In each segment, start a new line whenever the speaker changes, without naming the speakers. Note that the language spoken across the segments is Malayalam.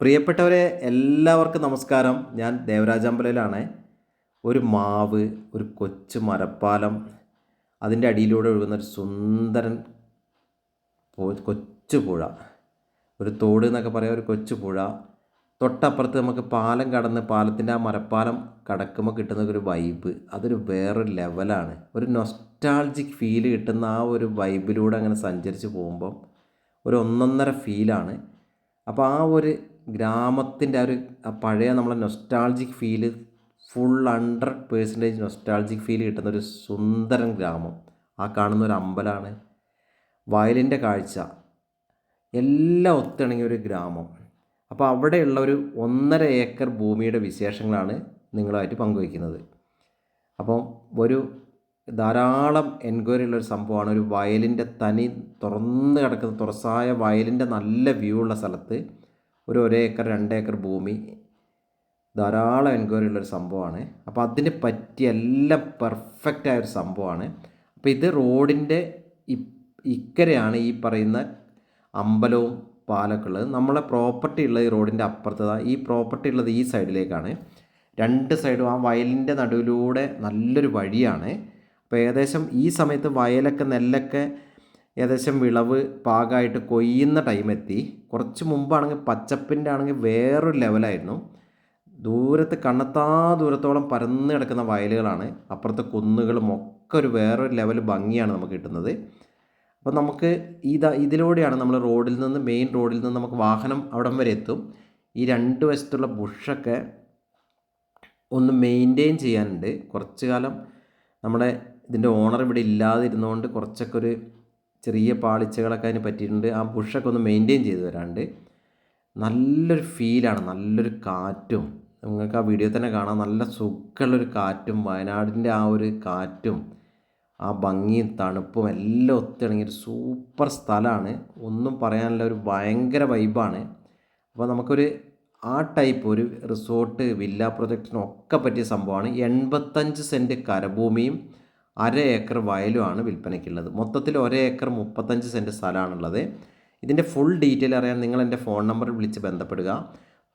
പ്രിയപ്പെട്ടവരെ എല്ലാവർക്കും നമസ്കാരം. ഞാൻ ദേവരാജാമ്പലയിലാണ് ഒരു മാവ് ഒരു കൊച്ചു മരപ്പാലം അതിന്റെ അടിയിലൂടെ ഒഴുകുന്ന ഒരു സുന്ദരൻ കൊച്ചു പുഴ. ഒരു തോട് എന്നൊക്കെ പറയാം ഒരു കൊച്ചു പുഴ. തൊട്ടപ്പുറത്ത് നമുക്ക് പാലം കടന്ന് പാലത്തിന്റെ ആ മരപ്പാലം കടക്കുമ്പോൾ കിട്ടുന്ന ഒരു വൈബ് അതൊരു വേറൊരു ലെവലാണ് ഒരു നൊസ്റ്റാൾജിക് ഫീൽ കിട്ടുന്ന ആ ഒരു വൈബിലൂടെ അങ്ങനെ സഞ്ചരിച്ച് പോകുമ്പം ഒരു ഒന്നൊന്നര ഫീലാണ് അപ്പോൾ ആ ഒരു ഗ്രാമത്തിന്റെ ആ ഒരു ആ പഴയ നമ്മളെ nostalgic feel full hundred percentage nostalgic feel കിട്ടുന്ന ഒരു സുന്ദരൻ ഗ്രാമം. ആ കാണുന്ന ഒരു അമ്പലമാണ് വയലിന്റെ കാഴ്ച. എല്ലാം ഒത്തിണങ്ങിയ ഒരു ഗ്രാമം. അപ്പോൾ അവിടെയുള്ള ഒരു ഒന്നര ഏക്കർ ഭൂമിയുടെ വിശേഷങ്ങളാണ് നിങ്ങളുമായിട്ട് പങ്കുവയ്ക്കുന്നത്. അപ്പം ഒരു ധാരാളം എൻക്വയറി ഉള്ളൊരു സംഭവമാണ്. ഒരു വയലിന്റെ തനി തുറന്ന് കിടക്കുന്ന തുറസായ വയലിന്റെ നല്ല വ്യൂ ഉള്ള സ്ഥലത്ത് ഒരു ഒരേക്കർ രണ്ടേക്കർ ഭൂമി. ധാരാളം എൻക്വയറി ഉള്ളൊരു സംഭവമാണ്. അപ്പോൾ അതിന് പറ്റിയ എല്ലാം പെർഫെക്റ്റ് ഒരു സംഭവമാണ്. അപ്പോൾ ഇത് റോഡിന്റെ ഇക്കരയാണ് ഈ പറയുന്ന അമ്പലവും പാലൊക്കെ ഉള്ളത്. നമ്മളെ പ്രോപ്പർട്ടി ഉള്ളത് ഈ റോഡിന്റെ അപ്പുറത്ത്. ഈ പ്രോപ്പർട്ടി ഉള്ളത് ഈ സൈഡിലേക്കാണ്. രണ്ട് സൈഡും ആ വയലിന്റെ നടുവിലൂടെ നല്ലൊരു വഴിയാണ്. അപ്പോൾ ഏകദേശം ഈ സമയത്ത് വയലൊക്കെ നെല്ലൊക്കെ ഏകദേശം വിളവ് പാകമായിട്ട് കൊയ്യുന്ന ടൈം എത്തി കുറച്ച് മുമ്പാണെങ്കിൽ പച്ചപ്പിന്റെ ആണെങ്കിൽ വേറൊരു ലെവലായിരുന്നു. ദൂരത്ത് കണ്ണത്താ ദൂരത്തോളം പരന്ന് കിടക്കുന്ന വയലുകളാണ്. അപ്പുറത്തെ കുന്നുകളും ഒക്കെ ഒരു വേറൊരു ലെവൽ ഭംഗിയാണ് നമുക്ക് കിട്ടുന്നത്. അപ്പോൾ നമുക്ക് ഇതാ ഇതിലൂടെയാണ് നമ്മൾ റോഡിൽ നിന്ന് മെയിൻ റോഡിൽ നിന്ന് നമുക്ക് വാഹനം അവിടം വരെ എത്തും. ഈ രണ്ട് വശത്തുള്ള ബുഷൊക്കെ ഒന്ന് മെയിന്റെയിൻ ചെയ്യാനുണ്ട്. കുറച്ച് കാലം നമ്മുടെ ഇതിന്റെ ഓണർ ഇവിടെ ഇല്ലാതിരുന്നുകൊണ്ട് കുറച്ചൊക്കെ ഒരു ചെറിയ പാളിച്ചകളൊക്കെ അതിന് പറ്റിയിട്ടുണ്ട്. ആ ബുഷൊക്കെ ഒന്ന് മെയിന്റെയിൻ ചെയ്ത് വരാണ്ട്. നല്ലൊരു ഫീലാണ് നല്ലൊരു കാറ്റും. നിങ്ങൾക്ക് ആ വീഡിയോ തന്നെ കാണാം നല്ല സുഖമുള്ളൊരു കാറ്റും വയനാടിന്റെ ആ ഒരു കാറ്റും ആ ഭംഗിയും തണുപ്പും എല്ലാം ഒത്തിണങ്ങിയൊരു സൂപ്പർ സ്ഥലമാണ്. ഒന്നും പറയാനില്ല ഒരു ഭയങ്കര വൈബാണ് അപ്പോൾ നമുക്കൊരു ആ ടൈപ്പ് ഒരു റിസോർട്ട് വില്ല പ്രൊജക്റ്റിനൊക്കെ പറ്റിയ സംഭവമാണ്. എൺപത്തഞ്ച് സെന്റ് കരഭൂമിയും അര ഏക്കർ വയലുമാണ് വിൽപ്പനയ്ക്കുള്ളത്. മൊത്തത്തിൽ ഒരേ ഏക്കർ മുപ്പത്തഞ്ച് സെന്റ് സ്ഥലമാണുള്ളത്. ഇതിന്റെ ഫുൾ ഡീറ്റെയിൽ അറിയാൻ നിങ്ങൾ എന്റെ ഫോൺ നമ്പറിൽ വിളിച്ച് ബന്ധപ്പെടുക.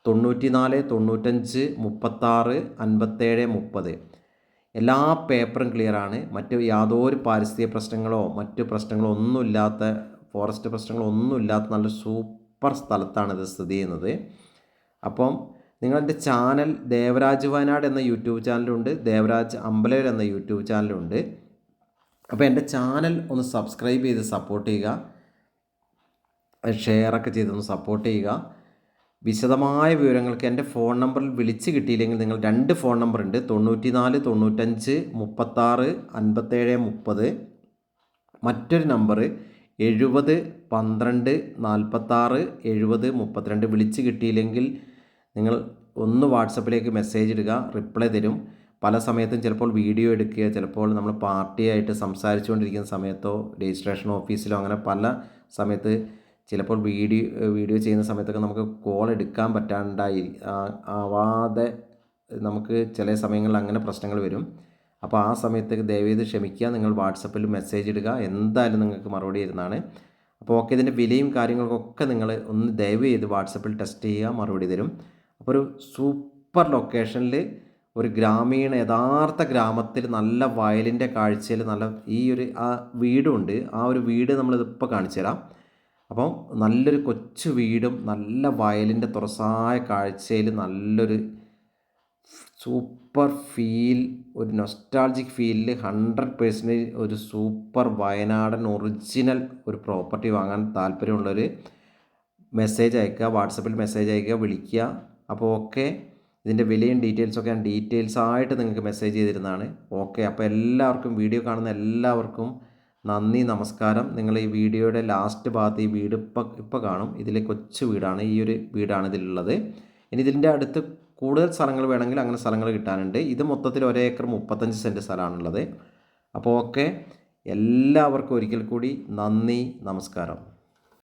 തൊണ്ണൂറ്റി നാല് തൊണ്ണൂറ്റഞ്ച് മുപ്പത്താറ് അൻപത്തേഴ് മുപ്പത്. എല്ലാ പേപ്പറും ക്ലിയറാണ് മറ്റ് യാതൊരു പാരിസ്ഥിതിക പ്രശ്നങ്ങളോ മറ്റ് പ്രശ്നങ്ങളോ ഒന്നുമില്ലാത്ത ഫോറസ്റ്റ് പ്രശ്നങ്ങളോ ഒന്നുമില്ലാത്ത നല്ല സൂപ്പർ സ്ഥലത്താണ് ഇത് സ്ഥിതി ചെയ്യുന്നത്. അപ്പം നിങ്ങളെന്റെ ചാനൽ ദേവരാജ് വയനാട് എന്ന യൂട്യൂബ് ചാനലുണ്ട് ദേവരാജ് അമ്പലവർ എന്ന യൂട്യൂബ് ചാനലുണ്ട്. അപ്പോൾ എന്റെ ചാനൽ ഒന്ന് സബ്സ്ക്രൈബ് ചെയ്ത് സപ്പോർട്ട് ചെയ്യുക. ഷെയറൊക്കെ ചെയ്തൊന്ന് സപ്പോർട്ട് ചെയ്യുക. വിശദമായ വിവരങ്ങൾക്ക് എന്റെ ഫോൺ നമ്പറിൽ വിളിച്ച് കിട്ടിയില്ലെങ്കിൽ നിങ്ങൾ രണ്ട് ഫോൺ നമ്പർ ഉണ്ട്. തൊണ്ണൂറ്റി നാല് തൊണ്ണൂറ്റഞ്ച് മുപ്പത്താറ് അൻപത്തേഴ് മുപ്പത്. മറ്റൊരു നമ്പർ എഴുപത് പന്ത്രണ്ട് നാൽപ്പത്താറ് എഴുപത് മുപ്പത്തിരണ്ട് വിളിച്ച് കിട്ടിയില്ലെങ്കിൽ നിങ്ങൾ ഒന്ന് വാട്സപ്പിലേക്ക് മെസ്സേജ് ഇടുക റിപ്ലൈ തരും. പല സമയത്തും ചിലപ്പോൾ വീഡിയോ എടുക്കുക ചിലപ്പോൾ നമ്മൾ പാർട്ടിയായിട്ട് സംസാരിച്ചുകൊണ്ടിരിക്കുന്ന സമയത്തോ രജിസ്ട്രേഷൻ ഓഫീസിലോ അങ്ങനെ പല സമയത്ത് ചിലപ്പോൾ വീഡിയോ വീഡിയോ ചെയ്യുന്ന സമയത്തൊക്കെ നമുക്ക് കോൾ എടുക്കാൻ പറ്റാണ്ടായി ആവാതെ നമുക്ക് ചില സമയങ്ങളിൽ അങ്ങനെ പ്രശ്നങ്ങൾ വരും. അപ്പോൾ ആ സമയത്തേക്ക് ദയവേത് ക്ഷമിക്കുക. നിങ്ങൾ വാട്സപ്പിൽ മെസ്സേജ് ഇടുക. എന്തായാലും നിങ്ങൾക്ക് മറുപടി തരുന്നതാണ്. അപ്പോൾ ഓക്കെ ഇതിന്റെ വിലയും കാര്യങ്ങൾക്കൊക്കെ നിങ്ങൾ ഒന്ന് ദയവ് ചെയ്ത് വാട്സപ്പിൽ ടെസ്റ്റ് ചെയ്യുക. മറുപടി തരും. അപ്പോൾ ഒരു സൂപ്പർ ലൊക്കേഷനിൽ ഒരു ഗ്രാമീണ യഥാർത്ഥ ഗ്രാമത്തിൽ നല്ല വയലിന്റെ കാഴ്ചയിൽ നല്ല ഈ ഒരു ആ വീടുണ്ട്. ആ ഒരു വീട് നമ്മളിതിപ്പോൾ കാണിച്ചു തരാം. അപ്പം നല്ലൊരു കൊച്ചു വീടും നല്ല വയലിന്റെ തുറസായ കാഴ്ചയിൽ നല്ലൊരു സൂപ്പർ ഫീൽ ഒരു നൊസ്റ്റാൾജിക് ഫീലിൽ ഹൺഡ്രഡ് പേഴ്സന്റേജ് ഒരു സൂപ്പർ വയനാടൻ ഒറിജിനൽ ഒരു പ്രോപ്പർട്ടി വാങ്ങാൻ താല്പര്യമുള്ളൊരു മെസ്സേജ് അയക്കുക വാട്സപ്പിൽ മെസ്സേജ് അയക്കുക വിളിക്കുക. അപ്പോൾ ഓക്കെ. ഇതിന്റെ വിലയും ഡീറ്റെയിൽസൊക്കെ ഞാൻ ഡീറ്റെയിൽസ് ആയിട്ട് നിങ്ങൾക്ക് മെസ്സേജ് ചെയ്തിരുന്നതാണ്. ഓക്കെ അപ്പോൾ എല്ലാവർക്കും വീഡിയോ കാണുന്ന എല്ലാവർക്കും നന്ദി നമസ്കാരം. നിങ്ങൾ ഈ വീഡിയോയുടെ ലാസ്റ്റ് ഭാഗത്ത് ഈ വീട് ഇപ്പം ഇപ്പം കാണും. ഇതിലെ കൊച്ചു വീടാണ് ഈ ഒരു വീടാണ് ഇതിലുള്ളത്. ഇനി ഇതിന്റെ അടുത്ത് കൂടുതൽ സ്ഥലങ്ങൾ വേണമെങ്കിൽ അങ്ങനെ സ്ഥലങ്ങൾ കിട്ടാനുണ്ട്. ഇത് മൊത്തത്തിൽ ഒരേ ഏക്കർ മുപ്പത്തഞ്ച് സെന്റ് സ്ഥലമാണുള്ളത്. അപ്പോൾ ഓക്കെ എല്ലാവർക്കും ഒരിക്കൽ കൂടി നന്ദി നമസ്കാരം.